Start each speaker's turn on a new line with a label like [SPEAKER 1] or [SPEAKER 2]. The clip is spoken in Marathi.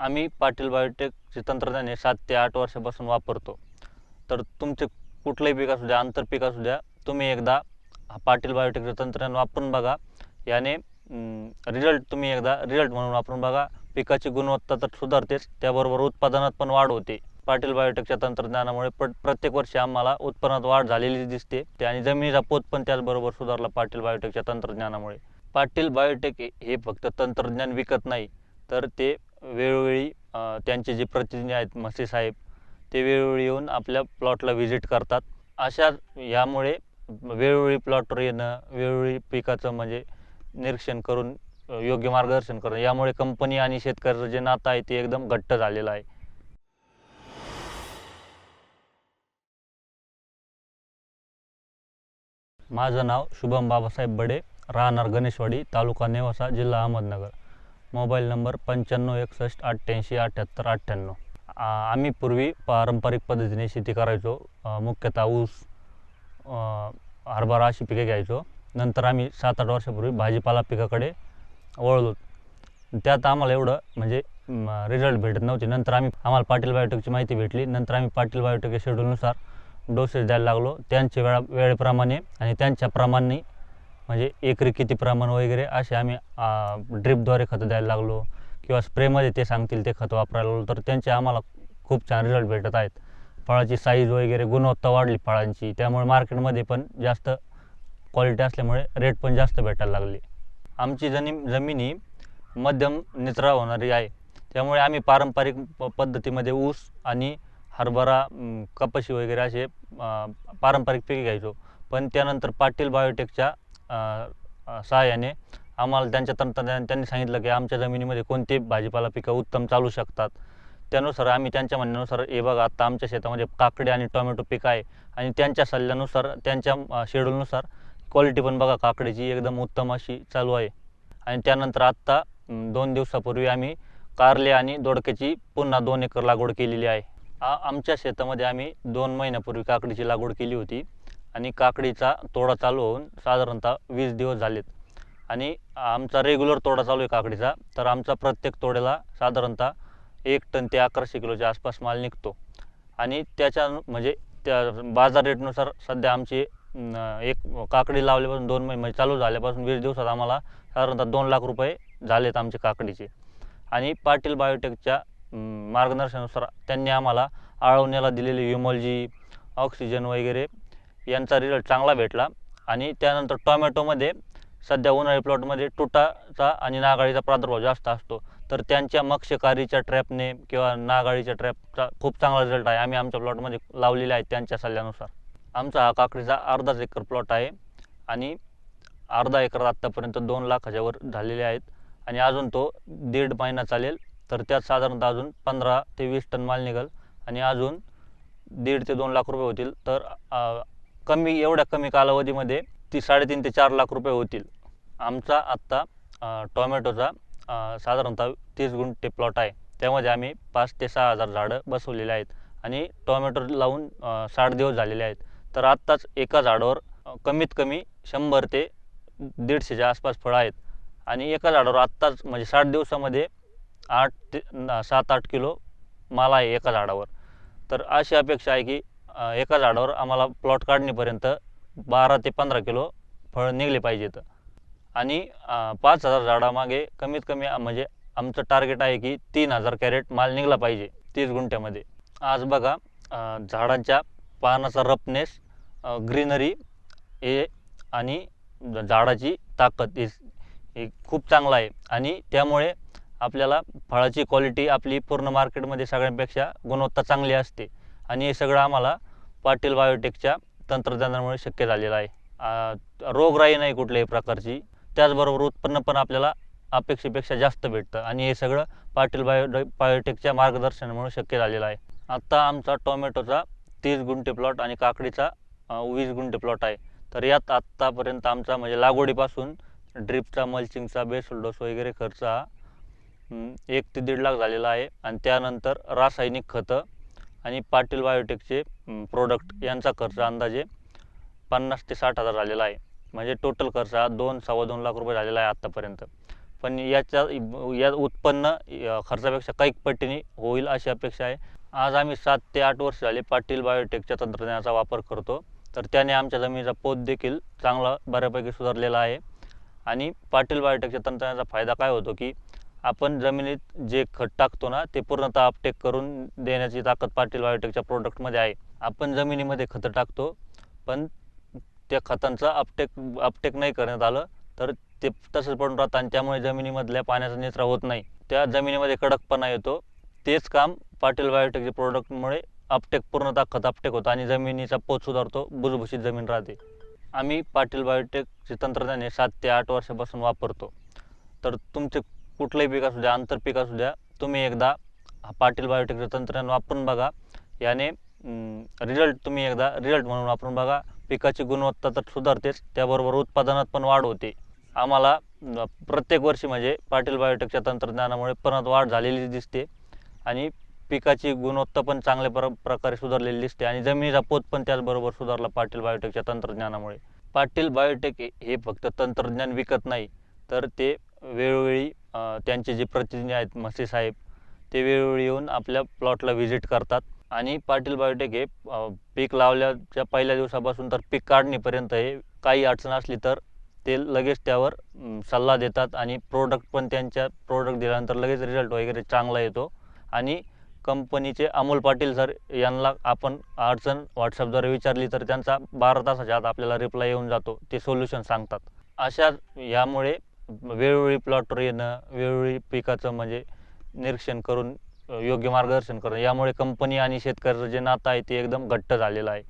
[SPEAKER 1] आम्ही पाटील बायोटेकचे तंत्रज्ञान हे सात ते आठ वर्षापासून वापरतो. तर तुमचे कुठलंही पीक असू द्या आंतरपीक असू द्या तुम्ही एकदा पाटील बायोटेकचं तंत्रज्ञान वापरून बघा. याने रिझल्ट तुम्ही एकदा रिझल्ट म्हणून वापरून बघा. पिकाची गुणवत्ता तर सुधारतेच त्याबरोबर उत्पादनात पण वाढ होते. पाटील बायोटेकच्या तंत्रज्ञानामुळे प्र प्रत्येक वर्षी आम्हाला उत्पन्नात वाढ झालेली दिसते. ते आणि जमिनीचा पोत पण त्याचबरोबर सुधारला पाटील बायोटेकच्या तंत्रज्ञानामुळे. पाटील बायोटेक हे फक्त तंत्रज्ञान विकत नाही तर ते वेळोवेळी त्यांचे जे प्रतिनिधी आहेत म्हसे साहेब ते वेळोवेळी येऊन आपल्या प्लॉटला व्हिजिट करतात. अशा यामुळे वेळोवेळी प्लॉटवर येणं वेळोवेळी पिकाचं म्हणजे निरीक्षण करून योग्य मार्गदर्शन करणं यामुळे कंपनी आणि शेतकऱ्याचं जे नातं आहे ते एकदम घट्ट झालेलं आहे. माझं नाव शुभम बाबासाहेब बडे राहणार गणेशवाडी तालुका नेवासा जिल्हा अहमदनगर. मोबाईल नंबर पंच्याण्णव एकसष्ट अठ्ठ्याऐंशी अठ्ठ्याहत्तर अठ्ठ्याण्णव. आम्ही पूर्वी पारंपरिक पद्धतीने शेती करायचो. मुख्यतः ऊस हरभरा अशी पिके घ्यायचो. नंतर आम्ही सात आठ वर्षापूर्वी भाजीपाला पिकाकडे वळलो. त्यात आम्हाला एवढं म्हणजे रिझल्ट भेटत नव्हते. नंतर आम्ही आम्हाला पाटील बायोटेकची माहिती भेटली. नंतर आम्ही पाटील बायोटेक या शेड्यूलनुसार डोसेस द्यायला लागलो. त्यांच्या वेळा वेळेप्रमाणे आणि त्यांच्याप्रमाणे म्हणजे एकरी किती प्रमाण वगैरे असे आम्ही ड्रिपद्वारे खतं द्यायला लागलो किंवा स्प्रेमध्ये ते सांगतील ते खतं वापरायला लागलो. तर त्यांचे आम्हाला खूप छान रिझल्ट भेटत आहेत. फळाची साईज वगैरे गुणवत्ता वाढली फळांची. त्यामुळे मार्केटमध्ये पण जास्त क्वालिटी असल्यामुळे रेट पण जास्त भेटायला लागले. आमची जनी जमिनी मध्यम निचरा होणारी आहे. त्यामुळे आम्ही पारंपरिक प पद्धतीमध्ये ऊस आणि हरभरा कपाशी वगैरे असे पारंपरिक पिके घ्यायचो. पण त्यानंतर पाटील बायोटेकच्या सहाय्याने आम्हाला त्यांच्या तंत्रज्ञान त्यांनी सांगितलं की आमच्या जमिनीमध्ये कोणते भाजीपाला पिकं उत्तम चालू शकतात. त्यानुसार आम्ही त्यांच्या म्हणण्यानुसार हे बघा आता आमच्या शेतामध्ये काकडी आणि टोमॅटो पीक आहे. आणि त्यांच्या सल्ल्यानुसार त्यांच्या शेड्यूलनुसार क्वालिटी पण बघा काकडीची एकदम उत्तम अशी चालू आहे. आणि त्यानंतर आत्ता दोन दिवसापूर्वी आम्ही कारले आणि दोडक्याची पुन्हा दोन एकर लागवड केलेली आहे. आमच्या शेतामध्ये आम्ही दोन महिन्यापूर्वी काकडीची लागवड केली होती. आणि काकडीचा तोडा चालू होऊन साधारणतः वीस दिवस झालेत. आणि आमचा रेग्युलर तोडा चालू आहे काकडीचा. तर आमचा प्रत्येक तोड्याला साधारणतः एक टन ते अकराशे किलोच्या आसपास माल निघतो. आणि त्याच्या म्हणजे त्या बाजार रेटनुसार सध्या आमची एक काकडी लावल्यापासून दोन महिने म्हणजे चालू झाल्यापासून वीस दिवसात आम्हाला साधारणतः दोन लाख रुपये झालेत आमचे काकडीचे. आणि पाटील बायोटेकच्या मार्गदर्शनानुसार त्यांनी आम्हाला आळवण्याला दिलेली विमोलजी ऑक्सिजन वगैरे यांचा रिझल्ट चांगला भेटला. आणि त्यानंतर टोमॅटोमध्ये सध्या उन्हाळी प्लॉटमध्ये तुटाचा आणि नागाळीचा प्रादुर्भाव जास्त असतो. तर त्यांच्या मत्स्यकारीच्या ट्रॅपने किंवा नागाळीच्या ट्रॅपचा खूप चांगला रिझल्ट आहे. आम्ही आमच्या प्लॉटमध्ये लावलेले आहेत त्यांच्या सल्ल्यानुसार. आमचा हा काकडीचा अर्धाच एकर प्लॉट आहे. आणि अर्धा एकर आत्तापर्यंत दोन लाखाच्या वर झालेले आहेत. आणि अजून तो दीड महिना चालेल. तर त्यात साधारणतः अजून पंधरा ते वीस टन माल निघेल. आणि अजून दीड ते दोन लाख रुपये होतील. तर कमी एवढ्या कमी कालावधीमध्ये ती साडेतीन ते चार लाख रुपये होतील. आमचा आत्ता टोमॅटोचा साधारणतः तीस गुंठे प्लॉट आहे. त्यामध्ये आम्ही पाच ते सहा हजार झाडं बसवलेली आहेत आणि टोमॅटो लावून साठ दिवस झालेले आहेत. तर आत्ताच एका झाडावर कमीत कमी शंभर ते दीडशेच्या आसपास फळं आहेत. आणि एका झाडावर आत्ताच म्हणजे साठ दिवसामध्ये आठ ते सात आठ किलो माल आहे एका झाडावर. तर अशी अपेक्षा आहे की एका झाडावर आम्हाला प्लॉट काढणीपर्यंत बारा ते पंधरा किलो फळ निघले पाहिजेत आणि पाच हजार झाडामागे कमीत कमी म्हणजे आमचं टार्गेट आहे की तीन हजार कॅरेट माल निघला पाहिजे तीस गुंठ्यामध्ये. आज बघा झाडांच्या पानाचा रफनेस ग्रीनरी हे आणि झाडाची ताकद हे खूप चांगलं आहे. आणि त्यामुळे आपल्याला फळाची क्वालिटी आपली पूर्ण मार्केटमध्ये सगळ्यांपेक्षा गुणवत्ता चांगली असते. आणि हे सगळं आम्हाला पाटील बायोटेकच्या तंत्रज्ञानामुळे शक्य झालेलं आहे. रोगराई नाही कुठल्याही प्रकारची. त्याचबरोबर उत्पन्न पण आपल्याला अपेक्षेपेक्षा जास्त भेटतं. आणि हे सगळं पाटील बायो बायोटेकच्या मार्गदर्शनामुळे शक्य झालेलं आहे. आत्ता आमचा टोमॅटोचा तीस गुंठे प्लॉट आणि काकडीचा वीस गुंठे प्लॉट आहे. तर यात आत्तापर्यंत आमचा म्हणजे लागवडीपासून ड्रिपचा मल्चिंगचा बेसल डोस वगैरे खर्च हा एक ते दीड लाख झालेला आहे. आणि त्यानंतर रासायनिक खतं आणि पाटील बायोटेकचे प्रोडक्ट यांचा खर्च अंदाजे पन्नास ते साठ हजार झालेला आहे. म्हणजे टोटल खर्च हा दोन सव्वा दोन लाख रुपये झालेला आहे आत्तापर्यंत पण याच्या या उत्पन्न या खर्चापेक्षा कैक पटीने होईल अशी अपेक्षा आहे. आज आम्ही सात ते आठ वर्ष झाले पाटील बायोटेकच्या तंत्रज्ञानाचा वापर करतो. तर त्याने आमच्या जमिनीचा पोत देखील चांगला बऱ्यापैकी सुधारलेला आहे. आणि पाटील बायोटेकच्या तंत्रज्ञानाचा फायदा काय होतो की आपण जमिनीत जे खत टाकतो ना ते पूर्णतः अपटेक करून देण्याची ताकद पाटील बायोटेकच्या प्रोडक्टमध्ये आहे. आपण जमिनीमध्ये खतं टाकतो पण त्या खतांचा अपटेक अपटेक नाही करण्यात आलं तर ते तसंच पडून राहतं आणि त्यामुळे जमिनीमधल्या पाण्याचा निचरा होत नाही. त्या जमिनीमध्ये कडकपणा येतो. तेच काम पाटील बायोटेकच्या प्रोडक्टमुळे अपटेक पूर्णतः खत अपटेक होतं आणि जमिनीचा पोत सुधारतो भुसभुशीत जमीन राहते. आम्ही पाटील बायोटेकचे तंत्रज्ञान हे सात ते आठ वर्षापासून वापरतो. तर तुमचे कुठलंही पीक असू द्या आंतरपीक असू द्या तुम्ही एकदा पाटील बायोटेकचं तंत्रज्ञान वापरून बघा. याने रिझल्ट तुम्ही एकदा रिझल्ट म्हणून वापरून बघा. पिकाची गुणवत्ता तर सुधारतेच त्याबरोबर उत्पादनात पण वाढ होते. आम्हाला प्रत्येक वर्षी म्हणजे पाटील बायोटेकच्या तंत्रज्ञानामुळे परत वाढ झालेली दिसते. आणि पिकाची गुणवत्ता पण चांगल्या प्र प्रकारे सुधारलेली दिसते. आणि जमिनीचा पोत पण त्याचबरोबर सुधारला पाटील बायोटेकच्या तंत्रज्ञानामुळे. पाटील बायोटेक हे- फक्त तंत्रज्ञान विकत नाही तर ते वेळोवेळी त्यांचे जे प्रतिनिधी आहेत म्हसे साहेब ते वेळोवेळी येऊन आपल्या प्लॉटला व्हिजिट करतात. आणि पाटील बायोटेक हे पीक लावल्याच्या पहिल्या दिवसापासून तर पीक काढणीपर्यंत हे काही अडचण असली तर ते लगेच त्यावर सल्ला देतात आणि प्रोडक्ट पण त्यांच्या प्रोडक्ट दिल्यानंतर लगेच रिझल्ट वगैरे चांगला येतो. आणि कंपनीचे अमोल पाटील सर यांना आपण अडचण व्हॉट्सअपद्वारे विचारली तर त्यांचा बारा तासाच्या आत आपल्याला रिप्लाय येऊन जातो. ते सोल्युशन सांगतात. अशा यामुळे वेळोवेळी प्लॉटवर येणं वेळोवेळी पिकाचं म्हणजे निरीक्षण करून योग्य मार्गदर्शन करणं यामुळे कंपनी आणि शेतकऱ्याचं जे नातं आहे ते एकदम घट्ट झालेलं आहे.